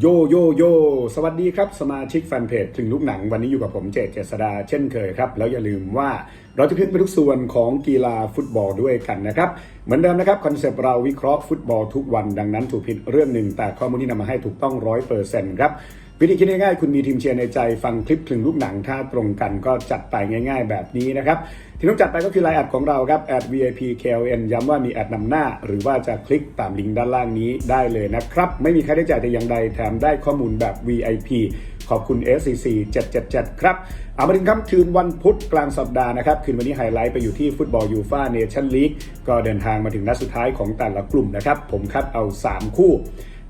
โยโยโย สวัสดีครับ สมาชิกแฟนเพจถึงลูกหนังวันนี้อยู่กับผมเจษเจษดาเช่นเคยครับ แล้วอย่าลืมว่าเราจะขึ้นไปทุกส่วนของกีฬาฟุตบอลด้วยกันนะครับ เหมือนเดิมนะครับคอนเซปต์เราวิเคราะห์ฟุตบอลทุกวันดังนั้นถูกผิดเรื่องหนึ่งแต่ข้อมูลที่นำมาให้ถูกต้องร้อยเปอร์เซ็นต์ครับ วิธีคิดง่ายๆ คุณมีทีมเชียร์ในใจฟังคลิปถึงลูกหนังถ้าตรงกันก็จัดไปง่าย ๆ แบบนี้นะครับที่ต้องจัดไปก็คือไลน์แอดของเราครับแอด VIP KLN ย้ำว่ามีแอดนำหน้า หรือว่าจะคลิกตามลิงก์ด้านล่างนี้ได้เลยนะครับ ไม่มีค่าใช้จ่ายแต่อย่างใดแถมได้ข้อมูลแบบ VIP ขอบคุณ SCC 777 ครับเอามาถึงค่ำคืนวันพุธกลางสัปดาห์นะครับ คืนวันนี้ไฮไลท์ไปอยู่ที่ฟุตบอลยูฟ่าเนชั่นลีกก็เดินทางมาถึงนัดสุดท้ายของแต่ละกลุ่มนะครับ ผมคัดเอา 3 คู่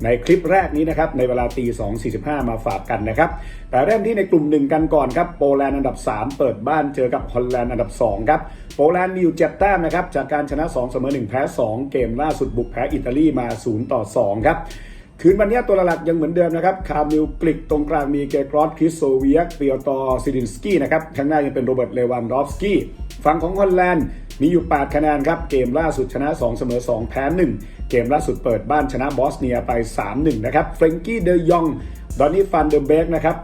ในคลิปแรกนี้นะครับในเวลาตี2.45 มาฝากกันนะครับ แต่เริ่มที่ในกลุ่มหนึ่งกันก่อนครับโปแลนด์อันดับ 3 เปิดบ้านเจอกับฮอลแลนด์อันดับ 2 ครับโปแลนด์มีอยู่7แต้มนะครับจากการชนะ 2 เสมอ 1 แพ้ 2 เกมล่าสุดบุกแพ้อิตาลีมา 0 ต่อ 2 ครับคืนวันนี้ตัวหลักยังเหมือนเดิมนะครับ คาร์มิลกลิกตรงกลางมีเกรอสคริสโซเวียกเปียตอซิดินสกี้นะครับข้างหน้ายังเป็นโรเบิร์ตเลวันดอฟสกี้ฝั่งของฮอลแลนด์ มีอยู่ 8 คะแนนครับ เกมล่าสุดชนะ 2 เสมอ 2 แพ้ 1 เกมล่าสุดเปิดบ้านชนะบอสเนียไป 3-1 นะครับเฟรงกี้เดยองดอนนี่ฟันเดอร์เบกนะครับ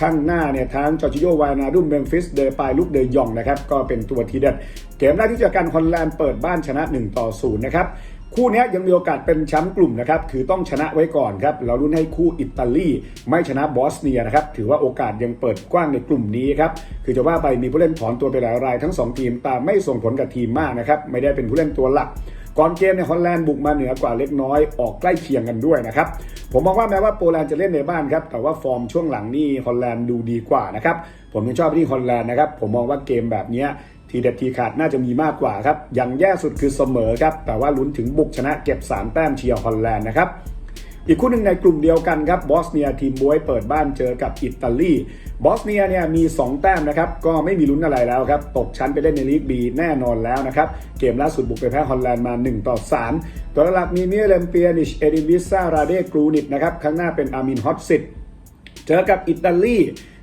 ข้างหน้าเนี่ยทั้งจอร์จิโยวานาดุมเมมฟิสเดปายลูกเดยองนะครับก็เป็นตัวทีเด็ด เกมแรกที่เจอกันฮอลแลนด์เปิดบ้านชนะ 1 ต่อ 0 นะครับ คู่นี้ยังมีโอกาสเป็นแชมป์กลุ่มนะครับ คือต้องชนะไว้ก่อนครับ เราลุ้นให้คู่อิตาลีไม่ชนะบอสเนียนะครับ ถือว่าโอกาสยังเปิดกว้างในกลุ่มนี้ครับ คือจะว่าไปมีผู้เล่นถอนตัวไปหลายรายทั้ง 2 ทีมแต่ไม่ส่งผลกับทีมมากนะครับ ไม่ได้เป็นผู้เล่นตัวหลักก่อนเกมเนี่ยฮอลแลนด์บุกมาเหนือกว่าเล็กน้อยออกใกล้เคียงกันด้วยนะครับ ผมมองว่าแม้ว่าโปแลนด์จะเล่นในบ้านครับแต่ว่าฟอร์มช่วงหลังนี่ฮอลแลนด์ดูดีกว่านะครับ ผมยังชอบที่ฮอลแลนด์นะครับ ผมมองว่าเกมแบบเนี้ย ทีเด็ดทีขาดน่าจะมีมากกว่าครับ อย่างแย่สุดคือเสมอครับ แต่ว่าลุ้นถึงบุกชนะเก็บ 3 แต้มเชียร์ฮอลแลนด์นะครับ อีกคู่หนึ่งในกลุ่มเดียวกันครับบอสเนียทีมบวยเปิดบ้านเจอกับอิตาลีบอสเนียเนี่ยมี 2 แต้มนะครับ ก็ไม่มีลุ้นอะไรแล้วครับ ตกชั้นไปเล่นในลีกบีแน่นอนแล้วนะครับ เกมล่าสุดบุกไปแพ้ฮอลแลนด์มา 1 ต่อ 3 ตัวหลักมีเมียเลมเปียนิช เอดิวิซาราเดกรูนิตนะครับ ข้างหน้าเป็นอามินฮอตซิตเจอกับอิตาลี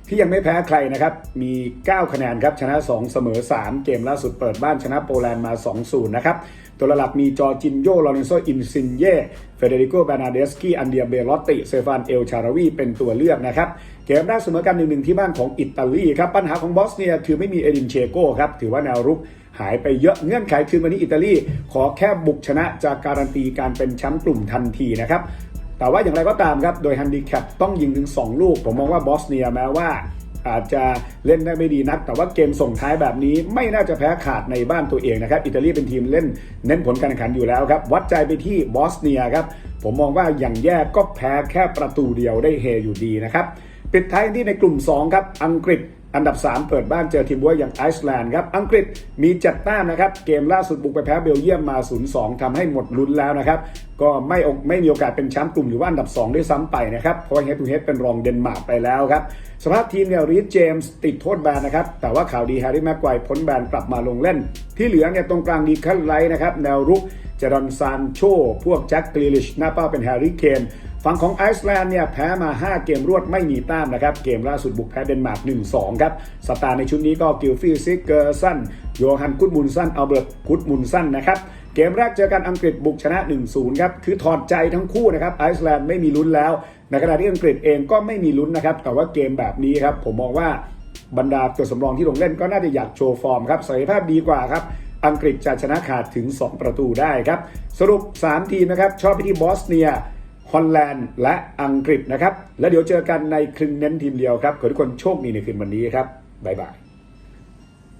ที่ยังไม่แพ้ใครนะครับ มี 9 คะแนนครับ ชนะ 2 เสมอ 3 เกมล่าสุดเปิดบ้านชนะโปแลนด์มา 2-0 นะครับ ตัวหลักมีจอจินโยลอเรนโซอินซินเย่เฟเดริโกบานาเดสกี้ อันเดียเบลอตติ เซฟานเอลชาราวี เป็นตัวเลือกนะครับ เกมแรกเสมอกัน1-1ที่บ้านของอิตาลีครับ ปัญหาของบอสเนียคือไม่มีเอดินเชโกครับ ถือว่าแนวรุกหายไปเยอะเงื่อนไขคือวันนี้อิตาลี ขอแค่บุกชนะจะการันตีการเป็นแชมป์กลุ่มทันทีนะครับ แต่ว่าอย่างไรก็ตามครับ โดยแฮนดิแคปต้องยิงถึง 2 ลูก ผมมองว่าบอสเนียแม้ว่า อาจจะเล่นได้ไม่ดีนัก แต่ว่าเกมส่งท้ายแบบนี้ไม่น่าจะแพ้ขาดในบ้านตัวเองนะครับ อิตาลีเป็นทีมเล่นเน้นผลการแข่งขันอยู่แล้วครับ วัดใจไปที่บอสเนียครับ ผมมองว่าอย่างแย่ก็แพ้แค่ประตูเดียวได้เฮอยู่ดีนะครับ ปิดท้ายที่ในกลุ่ม 2 ครับ อังกฤษ อันดับ 3 เปิดบ้านเจอทีมบัวอย่างไอซ์แลนด์ครับ อังกฤษมีจัดแต้มนะครับ เกมล่าสุดบุกไปแพ้เบลเยียมมา 0-2ทำให้หมดลุ้นแล้วนะครับ ก็ไม่อกไม่มีโอกาสเป็นแชมป์กลุ่มหรือว่าอันดับ 2 ด้วยซ้ำไปนะครับ เพราะว่าเฮดทูเฮดเป็นรองเดนมาร์กไปแล้วครับสภาพทีมเนี่ยรีดเจมส์ติดโทษแบนนะครับ แต่ว่าข่าวดีแฮร์รี่แม็กไกวพ้นแบนกลับมาลงเล่น ที่เหลือเนี่ยตรงกลางดีคันไลท์นะครับแนวรุกเจดอนซานโชพวกแจ็คกรีลิชหน้าเป้าเป็นแฮร์รี่เคน ฝั่งของไอซ์แลนด์เนี่ยแพ้มา 5 เกมรวดไม่มีแต้มนะครับ เกมล่าสุดบุกแพ้เดนมาร์ก 1-2 ครับสตาร์ในชุดนี้ก็กิลฟี่ซิกเกอร์สันโยฮันกุดมุนสันอัลเบิร์ตกุดมุนสันนะครับเกมแรกเจอกันอังกฤษบุกชนะ 1-0 ครับ คือถอดใจทั้งคู่นะครับไอซ์แลนด์ไม่มีลุ้นแล้ว ในขณะที่อังกฤษเองก็ไม่มีลุ้นนะครับ แต่ว่าเกมแบบนี้ครับ ผมมองว่าบรรดาตัวสำรองที่ลงเล่นก็น่าจะอยากโชว์ฟอร์มครับศักยภาพดีกว่าครับอังกฤษจะชนะขาดถึง 2 ประตูได้ครับ สรุป 3 ทีมนะครับ ชอบไปที่บอสเนีย ฮอลแลนด์และอังกฤษนะครับ แล้วเดี๋ยวเจอกันในครึ่งเน้นทีมเดียวครับ ขอทุกคนโชคดีในคืนวันนี้ครับ บ๊ายบาย